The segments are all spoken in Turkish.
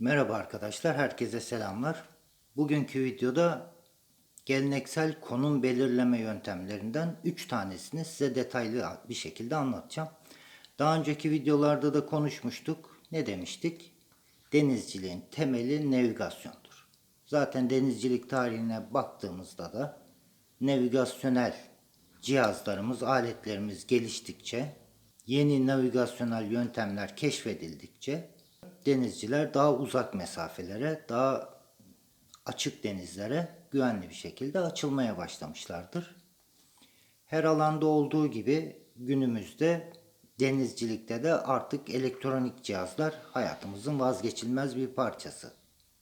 Merhaba arkadaşlar, herkese selamlar. Bugünkü videoda geleneksel konum belirleme yöntemlerinden 3 tanesini size detaylı bir şekilde anlatacağım. Daha önceki videolarda da konuşmuştuk. Ne demiştik? Denizciliğin temeli navigasyondur. Zaten denizcilik tarihine baktığımızda da navigasyonel cihazlarımız, aletlerimiz geliştikçe, yeni navigasyonel yöntemler keşfedildikçe denizciler daha uzak mesafelere, daha açık denizlere güvenli bir şekilde açılmaya başlamışlardır. Her alanda olduğu gibi günümüzde denizcilikte de artık elektronik cihazlar hayatımızın vazgeçilmez bir parçası.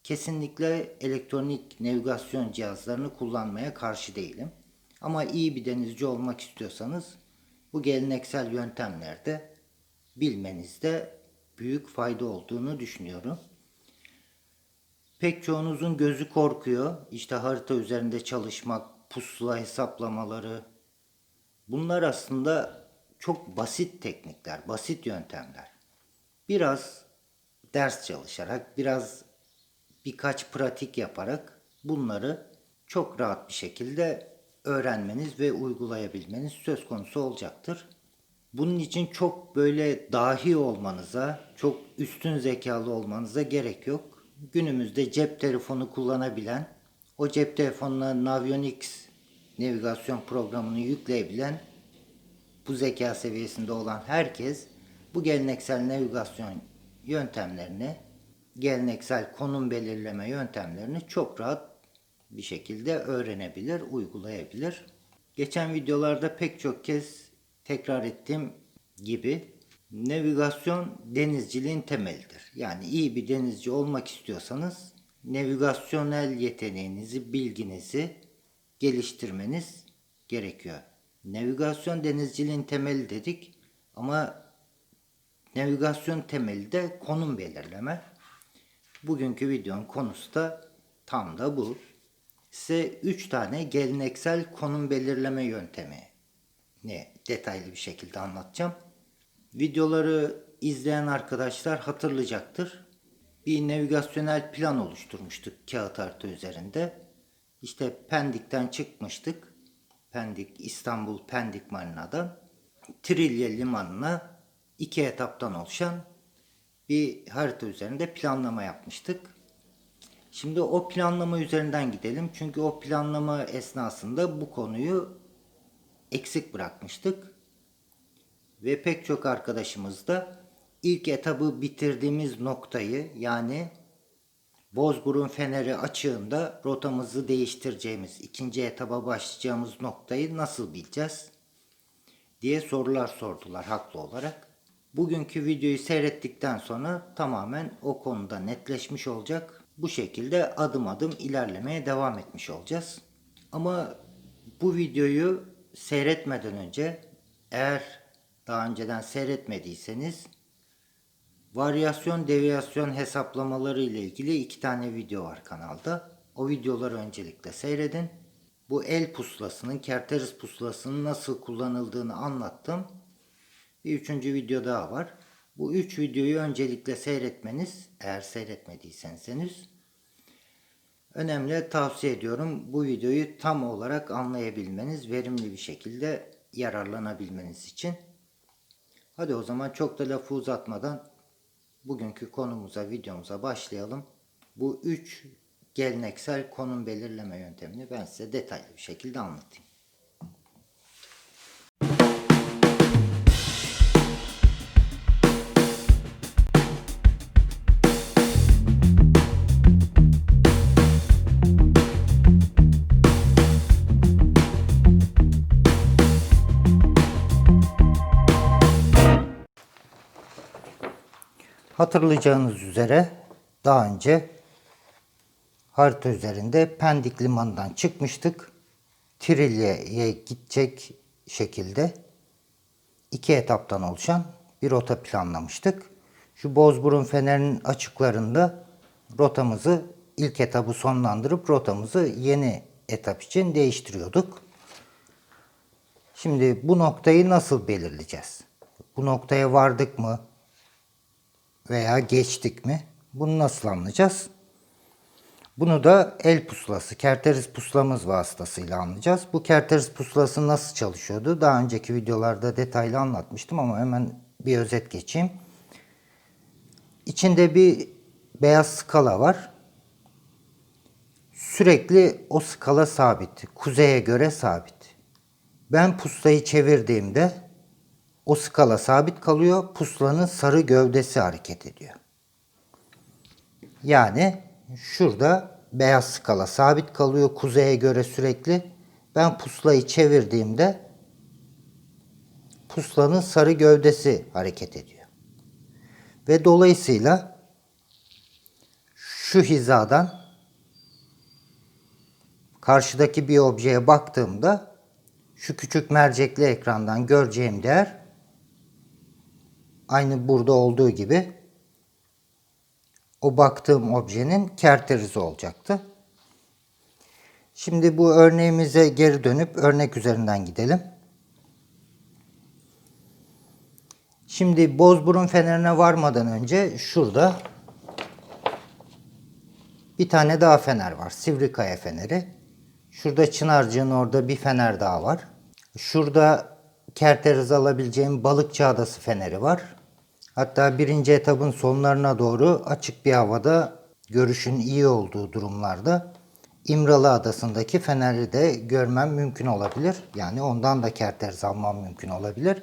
Kesinlikle elektronik navigasyon cihazlarını kullanmaya karşı değilim. Ama iyi bir denizci olmak istiyorsanız bu geleneksel yöntemlerde bilmenizde büyük fayda olduğunu düşünüyorum. Pek çoğunuzun gözü korkuyor. İşte harita üzerinde çalışmak, pusula hesaplamaları. Bunlar aslında çok basit teknikler, basit yöntemler. Biraz ders çalışarak, biraz birkaç pratik yaparak bunları çok rahat bir şekilde öğrenmeniz ve uygulayabilmeniz söz konusu olacaktır. Bunun için çok böyle dahi olmanıza, çok üstün zekalı olmanıza gerek yok. Günümüzde cep telefonu kullanabilen, o cep telefonuna Navionics navigasyon programını yükleyebilen, bu zeka seviyesinde olan herkes bu geleneksel navigasyon yöntemlerini, geleneksel konum belirleme yöntemlerini çok rahat bir şekilde öğrenebilir, uygulayabilir. Geçen videolarda pek çok kez tekrar ettiğim gibi navigasyon denizciliğin temelidir. Yani iyi bir denizci olmak istiyorsanız navigasyonel yeteneğinizi, bilginizi geliştirmeniz gerekiyor. Navigasyon denizciliğin temeli dedik ama navigasyon temeli de konum belirleme. Bugünkü videonun konusu da tam da bu. Size 3 tane geleneksel konum belirleme yöntemi ne detaylı bir şekilde anlatacağım. Videoları izleyen arkadaşlar hatırlayacaktır. Bir navigasyonel plan oluşturmuştuk kağıt harita üzerinde. İşte Pendik'ten çıkmıştık. Pendik, İstanbul Pendik Marina'dan Trilye Limanı'na iki etaptan oluşan bir harita üzerinde planlama yapmıştık. Şimdi o planlama üzerinden gidelim. Çünkü o planlama esnasında bu konuyu eksik bırakmıştık. Ve pek çok arkadaşımız da ilk etabı bitirdiğimiz noktayı yani Bozburun Feneri açığında rotamızı değiştireceğimiz, ikinci etaba başlayacağımız noktayı nasıl bileceğiz diye sorular sordular haklı olarak. Bugünkü videoyu seyrettikten sonra tamamen o konuda netleşmiş olacak. Bu şekilde adım adım ilerlemeye devam etmiş olacağız. Ama bu videoyu seyretmeden önce eğer daha önceden seyretmediyseniz varyasyon deviyasyon hesaplamaları ile ilgili iki tane video var kanalda. O videoları öncelikle seyredin. Bu el pusulasının, kerteriz pusulasının nasıl kullanıldığını anlattım. Bir üçüncü video daha var. Bu üç videoyu öncelikle seyretmeniz, eğer seyretmediyseniz önemli tavsiye ediyorum. Bu videoyu tam olarak anlayabilmeniz, verimli bir şekilde yararlanabilmeniz için. Hadi o zaman çok da lafı uzatmadan bugünkü konumuza, videomuza başlayalım. Bu üç geleneksel konum belirleme yöntemini ben size detaylı bir şekilde anlatayım. Hatırlayacağınız üzere daha önce harita üzerinde Pendik Limanı'ndan çıkmıştık. Trilye'ye gidecek şekilde iki etaptan oluşan bir rota planlamıştık. Şu Bozburun Fener'in açıklarında rotamızı ilk etabı sonlandırıp rotamızı yeni etap için değiştiriyorduk. Şimdi bu noktayı nasıl belirleyeceğiz? Bu noktaya vardık mı? Veya geçtik mi? Bunu nasıl anlayacağız? Bunu da el pusulası, kerteriz pusulamız vasıtasıyla anlayacağız. Bu kerteriz pusulası nasıl çalışıyordu? Daha önceki videolarda detaylı anlatmıştım ama hemen bir özet geçeyim. İçinde bir beyaz skala var. Sürekli o skala sabit. Kuzeye göre sabit. Ben pusulayı çevirdiğimde o skala sabit kalıyor. Pusulanın sarı gövdesi hareket ediyor. Yani şurada beyaz skala sabit kalıyor kuzeye göre sürekli. Ben pusulayı çevirdiğimde pusulanın sarı gövdesi hareket ediyor. Ve dolayısıyla şu hizadan karşıdaki bir objeye baktığımda şu küçük mercekli ekrandan göreceğim değer aynı burada olduğu gibi o baktığım objenin kerterizi olacaktı. Şimdi bu örneğimize geri dönüp örnek üzerinden gidelim. Şimdi Bozburun fenerine varmadan önce şurada bir tane daha fener var. Sivrikaya feneri. Şurada Çınarcık'ın orada bir fener daha var. Şurada kerteriz alabileceğim Balıkçı Adası feneri var. Hatta birinci etapın sonlarına doğru açık bir havada görüşün iyi olduğu durumlarda İmralı Adası'ndaki feneri de görmem mümkün olabilir. Yani ondan da kerteriz almam mümkün olabilir.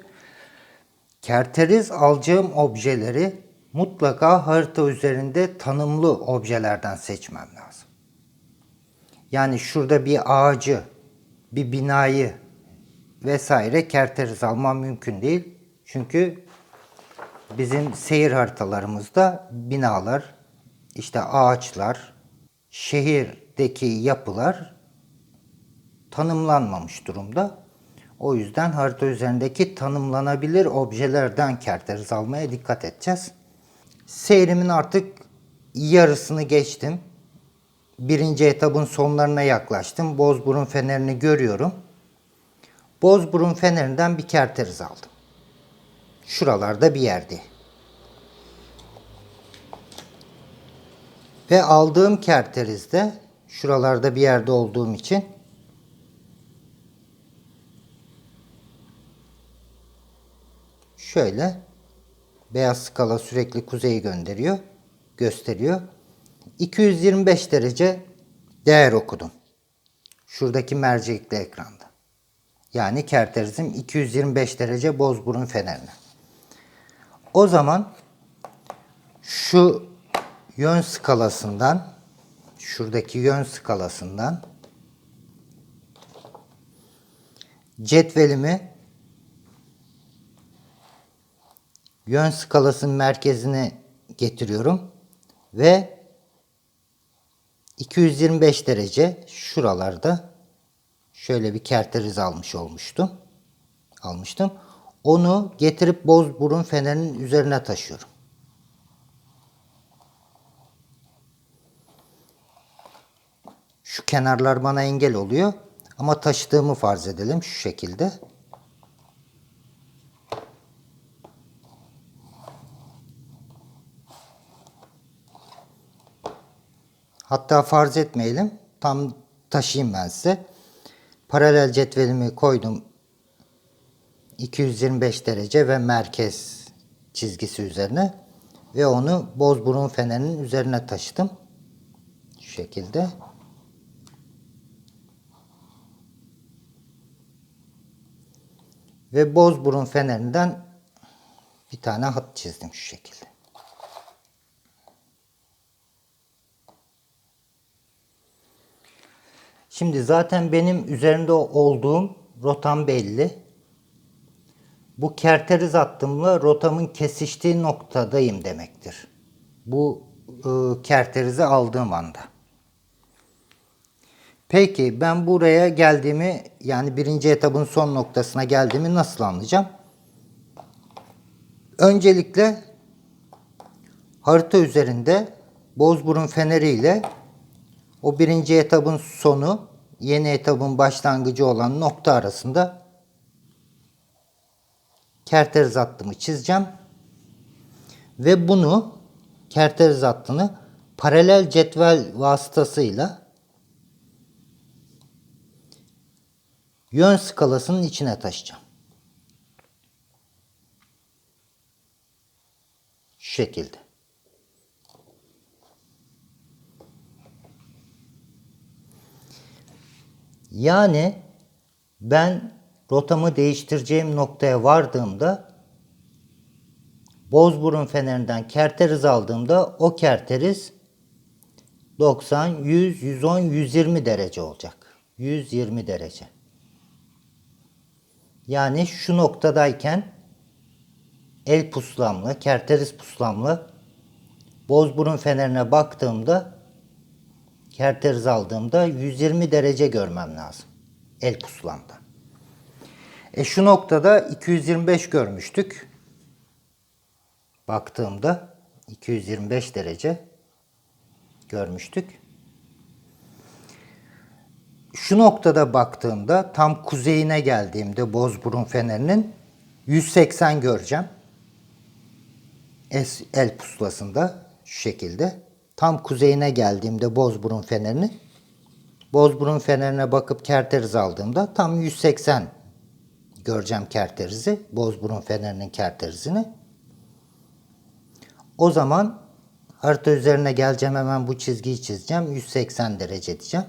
Kerteriz alacağım objeleri mutlaka harita üzerinde tanımlı objelerden seçmem lazım. Yani şurada bir ağacı, bir binayı vesaire kerteriz almam mümkün değil. Çünkü bizim seyir haritalarımızda binalar, işte ağaçlar, şehirdeki yapılar tanımlanmamış durumda. O yüzden harita üzerindeki tanımlanabilir objelerden kerteriz almaya dikkat edeceğiz. Seyrimin artık yarısını geçtim. Birinci etabın sonlarına yaklaştım. Bozburun fenerini görüyorum. Bozburun fenerinden bir kerteriz aldım. Şuralarda bir yerde. Ve aldığım kerterizde şuralarda bir yerde olduğum için şöyle beyaz skala sürekli kuzeyi gönderiyor, gösteriyor. 225 derece değer okudum. Şuradaki mercekli ekranda. Yani kerterizim 225 derece bozburun fenerine. O zaman şu yön skalasından şuradaki yön skalasından cetvelimi yön skalasının merkezine getiriyorum ve 225 derece şuralarda şöyle bir kerteriz almış olmuştum. Almıştım. Onu getirip Bozburun fenerinin üzerine taşıyorum. Şu kenarlar bana engel oluyor. Ama taşıdığımı farz edelim şu şekilde. Hatta farz etmeyelim. Tam taşıyayım ben size. Paralel cetvelimi koydum 225 derece ve merkez çizgisi üzerine ve onu Bozburun fenerinin üzerine taşıdım. Şu şekilde. Ve Bozburun fenerinden bir tane hat çizdim şu şekilde. Şimdi zaten benim üzerinde olduğum rotam belli. Bu kerteriz attığımla rotamın kesiştiği noktadayım demektir. Bu e, kerterizi aldığım anda. Peki ben buraya geldiğimi yani birinci etabın son noktasına geldiğimi nasıl anlayacağım? Öncelikle harita üzerinde Bozburun feneriyle o birinci etabın sonu yeni etabın başlangıcı olan nokta arasında kerteriz hattımı çizeceğim. Ve bunu kerteriz hattını paralel cetvel vasıtasıyla yön skalasının içine taşıyacağım. Şu şekilde. Yani ben rotamı değiştireceğim noktaya vardığımda Bozburun fenerinden kerteriz aldığımda o kerteriz 90, 100, 110, 120 derece olacak. 120 derece. Yani şu noktadayken el puslamla, kerteriz puslamla Bozburun fenerine baktığımda kerteriz aldığımda 120 derece görmem lazım. El puslamda. E şu noktada 225 görmüştük. Baktığımda 225 derece görmüştük. Şu noktada baktığımda tam kuzeyine geldiğimde Bozburun fenerinin 180 göreceğim. El pusulasında şu şekilde. Tam kuzeyine geldiğimde Bozburun fenerinin Bozburun fenerine bakıp kerteriz aldığımda tam 180 göreceğim kerterizi. Bozburun fenerinin kerterizini. O zaman harita üzerine geleceğim hemen bu çizgiyi çizeceğim. 180 derece diyeceğim.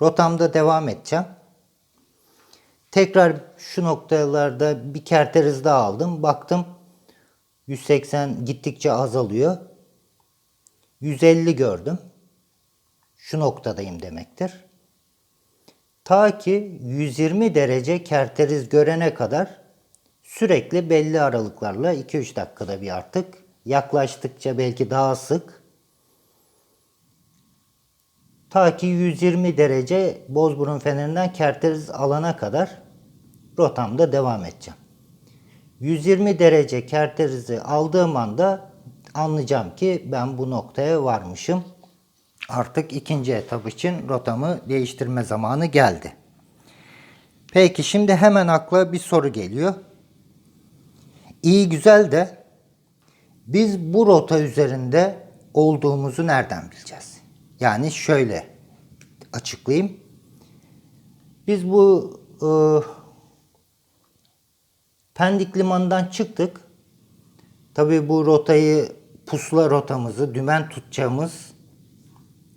Rotamda devam edeceğim. Tekrar şu noktalarda bir kerteriz daha aldım. Baktım 180 gittikçe azalıyor. 150 gördüm. Şu noktadayım demektir. Ta ki 120 derece kerteriz görene kadar sürekli belli aralıklarla 2-3 dakikada bir artık yaklaştıkça belki daha sık ta ki 120 derece Bozburun fenerinden kerteriz alana kadar rotamda devam edeceğim. 120 derece kerterizi aldığım anda anlayacağım ki ben bu noktaya varmışım. Artık ikinci etap için rotamı değiştirme zamanı geldi. Peki şimdi hemen akla bir soru geliyor. İyi güzel de biz bu rota üzerinde olduğumuzu nereden bileceğiz? Yani şöyle açıklayayım. Biz bu e, Pendik limanından çıktık. Tabii bu rotayı pusula rotamızı, dümen tutacağımız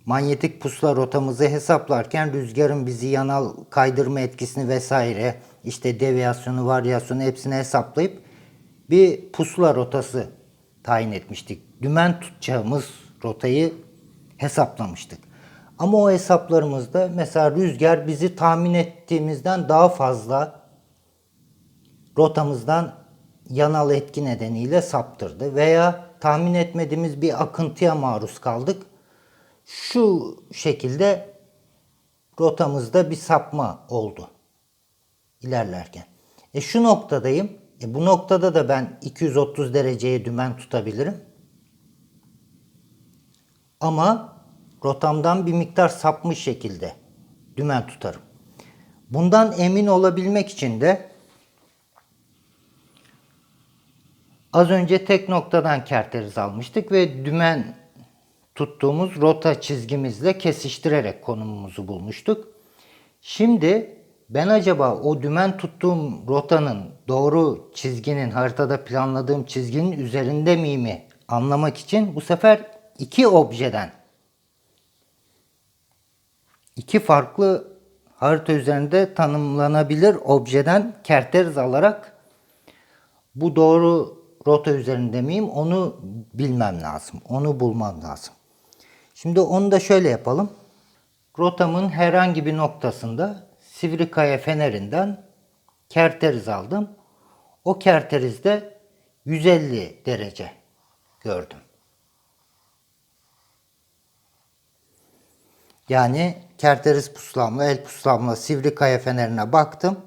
manyetik pusula rotamızı hesaplarken rüzgarın bizi yanal kaydırma etkisini vesaire işte deviyasyonu, varyasyonu hepsini hesaplayıp bir pusula rotası tayin etmiştik. Dümen tutacağımız rotayı hesaplamıştık. Ama o hesaplarımızda mesela rüzgar bizi tahmin ettiğimizden daha fazla rotamızdan yanal etki nedeniyle saptırdı veya tahmin etmediğimiz bir akıntıya maruz kaldık. Şu şekilde rotamızda bir sapma oldu ilerlerken. E şu noktadayım. E bu noktada da ben 230 dereceye dümen tutabilirim. Ama rotamdan bir miktar sapmış şekilde dümen tutarım. Bundan emin olabilmek için de Az önce tek noktadan kerteriz almıştık ve dümen tuttuğumuz rota çizgimizle kesiştirerek konumumuzu bulmuştuk. Şimdi ben acaba o dümen tuttuğum rotanın doğru çizginin haritada planladığım çizginin üzerinde miyimi anlamak için bu sefer iki objeden iki farklı harita üzerinde tanımlanabilir objeden kerteriz alarak bu doğru rota üzerinde miyim onu bilmem lazım. Onu bulmam lazım. Şimdi onu da şöyle yapalım. Rotamın herhangi bir noktasında Sivrikaya fenerinden kerteriz aldım. O kerterizde 150 derece gördüm. Yani kerteriz pusulamla, el pusulamla Sivrikaya fenerine baktım.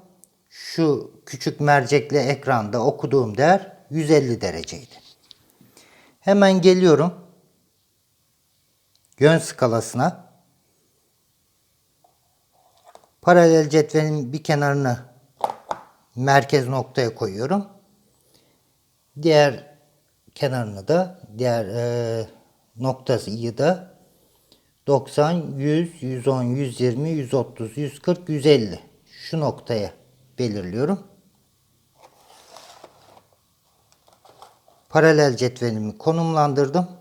Şu küçük mercekli ekranda okuduğum değer 150 dereceydi. Hemen geliyorum. Yön skalasına. Paralel cetvelin bir kenarını merkez noktaya koyuyorum. Diğer kenarını da diğer e, noktayı da 90, 100, 110, 120, 130, 140, 150 şu noktaya belirliyorum. Paralel cetvelimi konumlandırdım.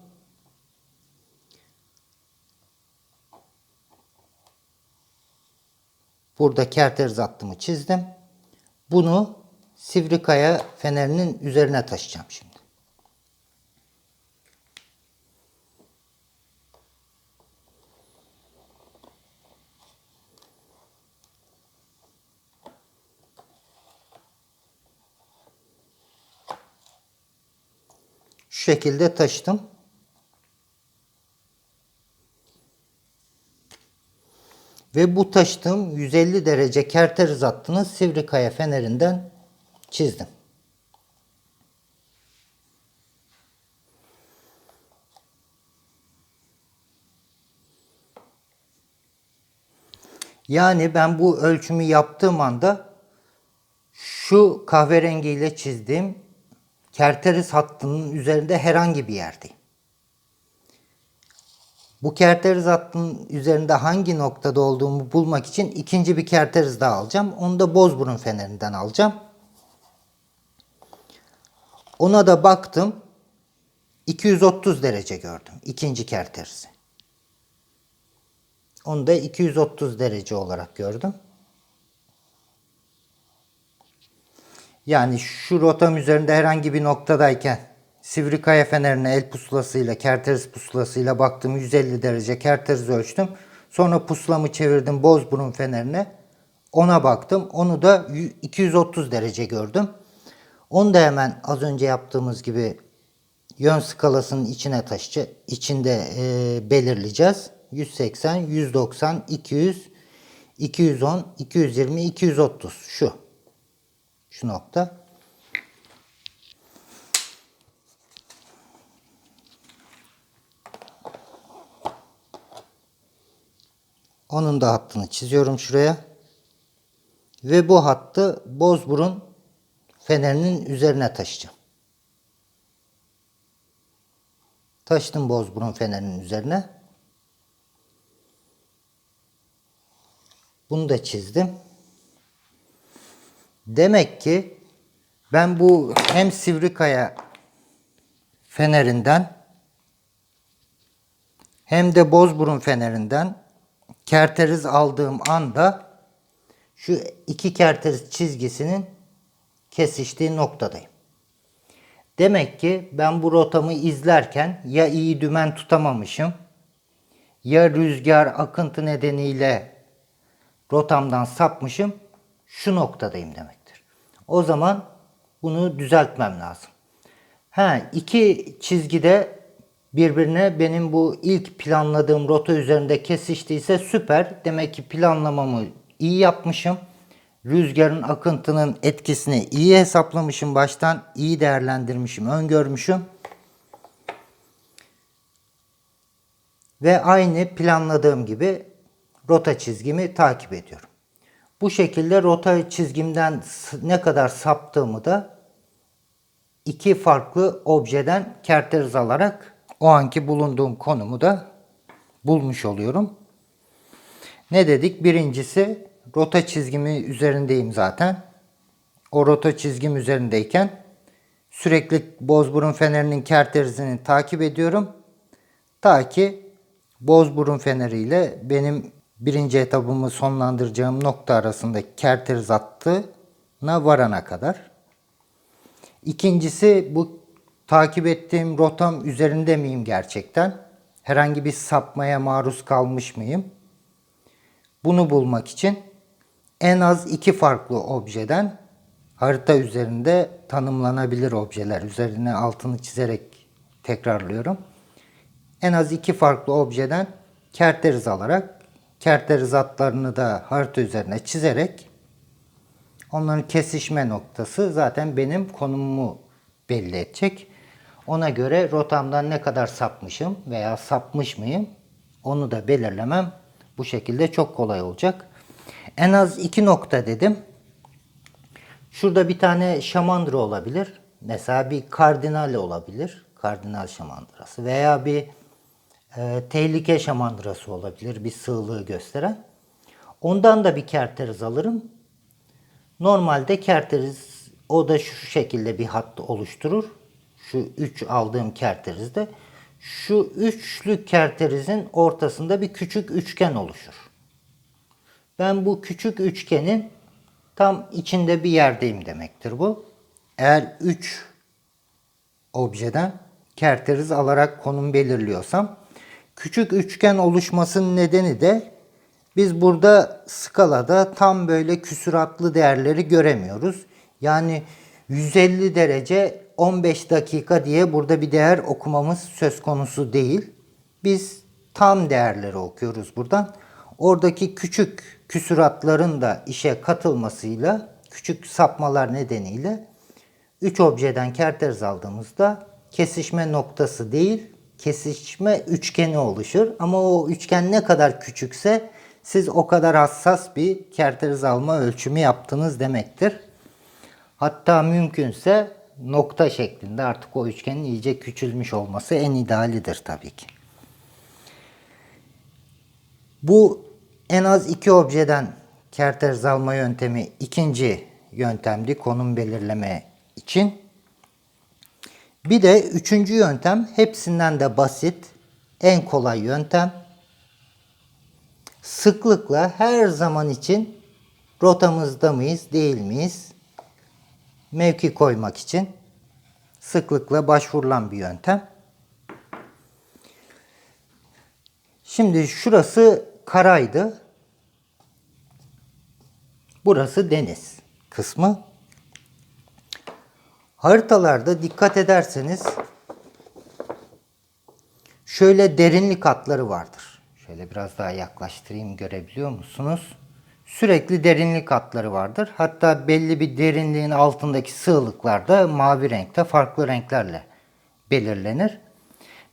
Burada kerteriz hattımı çizdim. Bunu Sivrikaya fenerinin üzerine taşıyacağım şimdi. Şekilde taşıdım. Ve bu taşıdığım 150 derece kerteriz hattını Sivrikaya fenerinden çizdim. Yani ben bu ölçümü yaptığım anda şu kahverengiyle çizdiğim kerteriz hattının üzerinde herhangi bir yerdeyim. Bu kerteriz hattının üzerinde hangi noktada olduğumu bulmak için ikinci bir kerteriz daha alacağım. Onu da Bozburun fenerinden alacağım. Ona da baktım. 230 derece gördüm. ikinci kerterizi. Onu da 230 derece olarak gördüm. Yani şu rotam üzerinde herhangi bir noktadayken Sivrikaya fenerine el pusulasıyla, kerteriz pusulasıyla baktım 150 derece kerteriz ölçtüm. Sonra pusulamı çevirdim Bozburun fenerine. Ona baktım. Onu da 230 derece gördüm. Onu da hemen az önce yaptığımız gibi yön skalasının içine taşıcı içinde e, belirleyeceğiz. 180, 190, 200, 210, 220, 230 şu. Şu nokta. Onun da hattını çiziyorum şuraya. Ve bu hattı Bozburun fenerinin üzerine taşıyacağım. Taşıdım Bozburun fenerinin üzerine. Bunu da çizdim. Demek ki ben bu hem Sivrikaya fenerinden hem de Bozburun fenerinden kerteriz aldığım anda şu iki kerteriz çizgisinin kesiştiği noktadayım. Demek ki ben bu rotamı izlerken ya iyi dümen tutamamışım ya rüzgar akıntı nedeniyle rotamdan sapmışım şu noktadayım demektir. O zaman bunu düzeltmem lazım. Ha iki çizgide birbirine benim bu ilk planladığım rota üzerinde kesiştiyse süper. Demek ki planlamamı iyi yapmışım. Rüzgarın akıntının etkisini iyi hesaplamışım baştan. iyi değerlendirmişim, öngörmüşüm. Ve aynı planladığım gibi rota çizgimi takip ediyorum. Bu şekilde rota çizgimden ne kadar saptığımı da iki farklı objeden kerteriz alarak o anki bulunduğum konumu da bulmuş oluyorum. Ne dedik? Birincisi rota çizgimi üzerindeyim zaten. O rota çizgim üzerindeyken sürekli Bozburun fenerinin kerterizini takip ediyorum. Ta ki Bozburun feneriyle benim birinci etabımı sonlandıracağım nokta arasındaki kerteriz hattına varana kadar. İkincisi bu takip ettiğim rotam üzerinde miyim gerçekten? Herhangi bir sapmaya maruz kalmış mıyım? Bunu bulmak için en az iki farklı objeden harita üzerinde tanımlanabilir objeler üzerine altını çizerek tekrarlıyorum. En az iki farklı objeden kerteriz alarak kerteriz hatlarını da harita üzerine çizerek onların kesişme noktası zaten benim konumumu belli edecek. Ona göre rotamdan ne kadar sapmışım veya sapmış mıyım onu da belirlemem bu şekilde çok kolay olacak. En az iki nokta dedim. Şurada bir tane şamandıra olabilir. Mesela bir kardinal olabilir. Kardinal şamandırası veya bir e, tehlike şamandırası olabilir. Bir sığlığı gösteren. Ondan da bir kerteriz alırım. Normalde kerteriz o da şu şekilde bir hat oluşturur. Şu üç aldığım kerterizde şu üçlü kerterizin ortasında bir küçük üçgen oluşur. Ben bu küçük üçgenin tam içinde bir yerdeyim demektir bu. Eğer 3 objeden kerteriz alarak konum belirliyorsam küçük üçgen oluşmasının nedeni de biz burada skalada tam böyle küsuratlı değerleri göremiyoruz. Yani 150 derece 15 dakika diye burada bir değer okumamız söz konusu değil. Biz tam değerleri okuyoruz buradan. Oradaki küçük küsuratların da işe katılmasıyla, küçük sapmalar nedeniyle 3 objeden kerteriz aldığımızda kesişme noktası değil, kesişme üçgeni oluşur. Ama o üçgen ne kadar küçükse siz o kadar hassas bir kerteriz alma ölçümü yaptınız demektir. Hatta mümkünse nokta şeklinde artık o üçgenin iyice küçülmüş olması en idealidir tabii ki. Bu en az iki objeden kerteriz alma yöntemi ikinci yöntemdi konum belirleme için. Bir de üçüncü yöntem hepsinden de basit, en kolay yöntem. Sıklıkla her zaman için rotamızda mıyız, değil miyiz? Mevki koymak için sıklıkla başvurulan bir yöntem. Şimdi şurası karaydı. Burası deniz kısmı. Haritalarda dikkat ederseniz şöyle derinlik hatları vardır. Şöyle biraz daha yaklaştırayım görebiliyor musunuz? Sürekli derinlik hatları vardır. Hatta belli bir derinliğin altındaki sığlıklar da mavi renkte farklı renklerle belirlenir.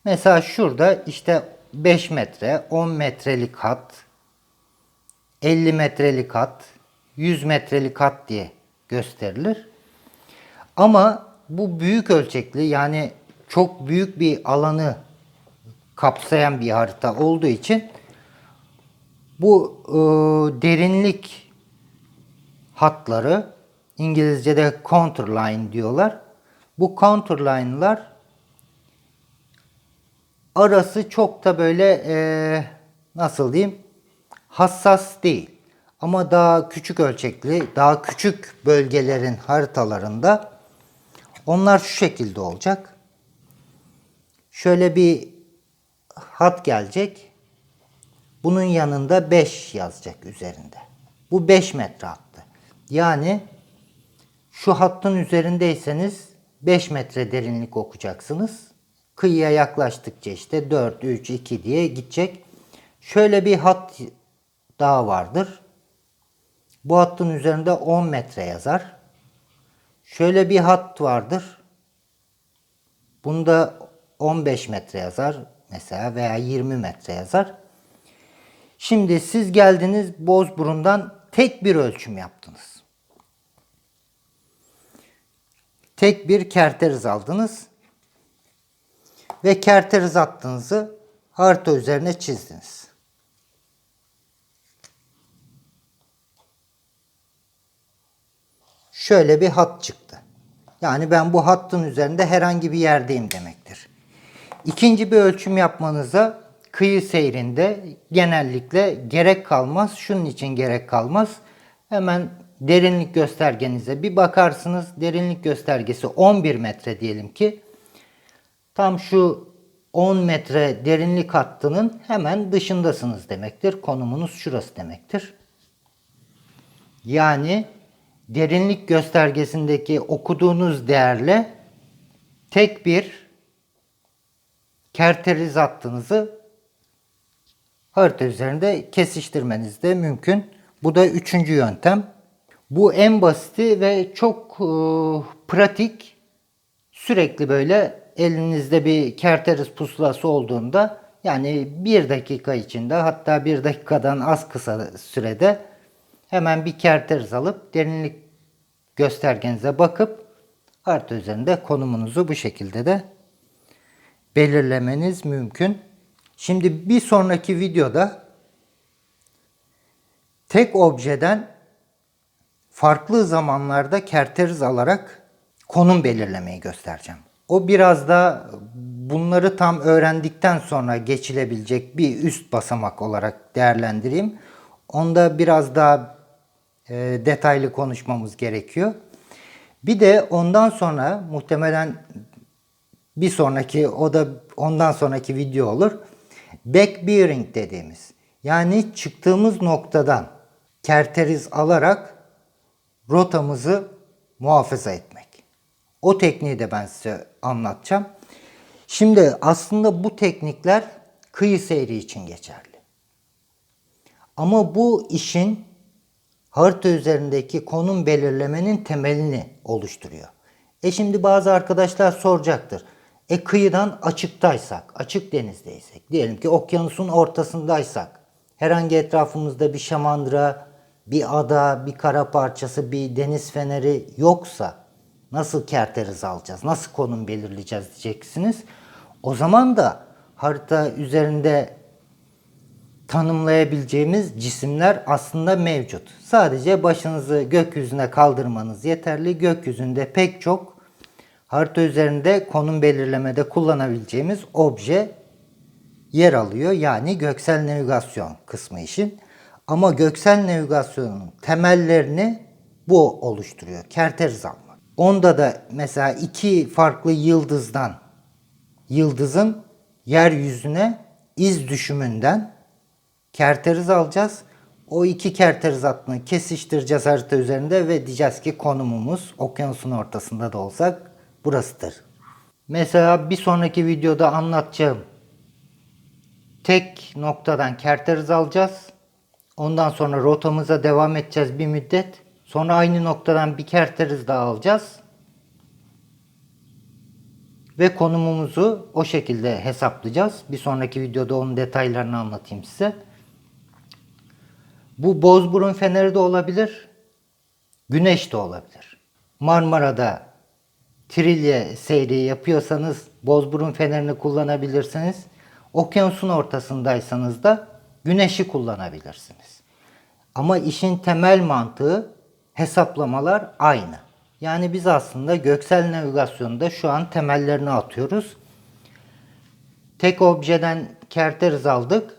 Mesela şurada işte 5 metre, 10 metrelik hat, 50 metrelik hat, 100 metrelik hat diye gösterilir. Ama bu büyük ölçekli yani çok büyük bir alanı kapsayan bir harita olduğu için bu e, derinlik hatları İngilizce'de counterline diyorlar. Bu counterline'lar arası çok da böyle e, nasıl diyeyim hassas değil. Ama daha küçük ölçekli, daha küçük bölgelerin haritalarında onlar şu şekilde olacak. Şöyle bir hat gelecek. Bunun yanında 5 yazacak üzerinde. Bu 5 metre hattı. Yani şu hattın üzerindeyseniz 5 metre derinlik okuyacaksınız. Kıyıya yaklaştıkça işte 4, 3, 2 diye gidecek. Şöyle bir hat daha vardır. Bu hattın üzerinde 10 metre yazar. Şöyle bir hat vardır. Bunda 15 metre yazar mesela veya 20 metre yazar. Şimdi siz geldiniz Bozburun'dan tek bir ölçüm yaptınız. Tek bir kerteriz aldınız ve kerteriz attığınızı harita üzerine çizdiniz. Şöyle bir hat çıktı. Yani ben bu hattın üzerinde herhangi bir yerdeyim demektir. İkinci bir ölçüm yapmanıza kıyı seyrinde genellikle gerek kalmaz. Şunun için gerek kalmaz. Hemen derinlik göstergenize bir bakarsınız. Derinlik göstergesi 11 metre diyelim ki. Tam şu 10 metre derinlik hattının hemen dışındasınız demektir. Konumunuz şurası demektir. Yani derinlik göstergesindeki okuduğunuz değerle tek bir kerteriz hattınızı harita üzerinde kesiştirmeniz de mümkün. Bu da üçüncü yöntem. Bu en basiti ve çok e, pratik. Sürekli böyle elinizde bir kerteriz pusulası olduğunda yani bir dakika içinde hatta bir dakikadan az kısa sürede hemen bir kerteriz alıp derinlik göstergenize bakıp harita üzerinde konumunuzu bu şekilde de belirlemeniz mümkün. Şimdi bir sonraki videoda tek objeden farklı zamanlarda kerteriz alarak konum belirlemeyi göstereceğim. O biraz da bunları tam öğrendikten sonra geçilebilecek bir üst basamak olarak değerlendireyim. Onda biraz daha e, detaylı konuşmamız gerekiyor. Bir de ondan sonra muhtemelen bir sonraki o da ondan sonraki video olur. Back dediğimiz. Yani çıktığımız noktadan kerteriz alarak rotamızı muhafaza etmek. O tekniği de ben size anlatacağım. Şimdi aslında bu teknikler kıyı seyri için geçerli. Ama bu işin harita üzerindeki konum belirlemenin temelini oluşturuyor. E şimdi bazı arkadaşlar soracaktır. E kıyıdan açıktaysak, açık denizdeysek, diyelim ki okyanusun ortasındaysak, herhangi etrafımızda bir şamandıra, bir ada, bir kara parçası, bir deniz feneri yoksa nasıl kerteriz alacağız, nasıl konum belirleyeceğiz diyeceksiniz. O zaman da harita üzerinde tanımlayabileceğimiz cisimler aslında mevcut. Sadece başınızı gökyüzüne kaldırmanız yeterli. Gökyüzünde pek çok harita üzerinde konum belirlemede kullanabileceğimiz obje yer alıyor. Yani göksel navigasyon kısmı işin. Ama göksel navigasyonun temellerini bu oluşturuyor. Kerteriz almak. Onda da mesela iki farklı yıldızdan yıldızın yeryüzüne iz düşümünden kerteriz alacağız. O iki kerteriz hattını kesiştireceğiz harita üzerinde ve diyeceğiz ki konumumuz okyanusun ortasında da olsak burasıdır. Mesela bir sonraki videoda anlatacağım tek noktadan kerteriz alacağız. Ondan sonra rotamıza devam edeceğiz bir müddet. Sonra aynı noktadan bir kerteriz daha alacağız. Ve konumumuzu o şekilde hesaplayacağız. Bir sonraki videoda onun detaylarını anlatayım size. Bu Bozburun Feneri de olabilir. Güneş de olabilir. Marmara'da trilye seyri yapıyorsanız Bozburun Fenerini kullanabilirsiniz. Okyanusun ortasındaysanız da güneşi kullanabilirsiniz. Ama işin temel mantığı hesaplamalar aynı. Yani biz aslında göksel navigasyonda şu an temellerini atıyoruz. Tek objeden kerteriz aldık.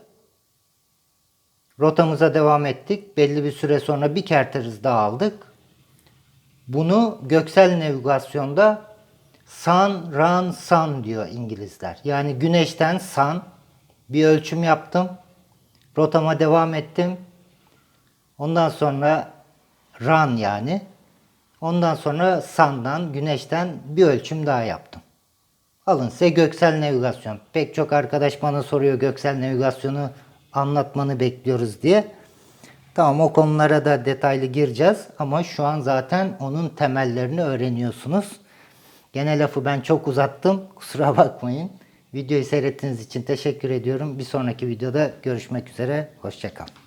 Rotamıza devam ettik. Belli bir süre sonra bir kerteriz daha aldık. Bunu göksel navigasyonda sun, run, sun diyor İngilizler. Yani güneşten sun bir ölçüm yaptım. Rotama devam ettim. Ondan sonra run yani. Ondan sonra sun'dan, güneşten bir ölçüm daha yaptım. Alın size göksel navigasyon. Pek çok arkadaş bana soruyor göksel navigasyonu anlatmanı bekliyoruz diye. Tamam o konulara da detaylı gireceğiz ama şu an zaten onun temellerini öğreniyorsunuz. Gene lafı ben çok uzattım. Kusura bakmayın. Videoyu seyrettiğiniz için teşekkür ediyorum. Bir sonraki videoda görüşmek üzere. Hoşçakalın.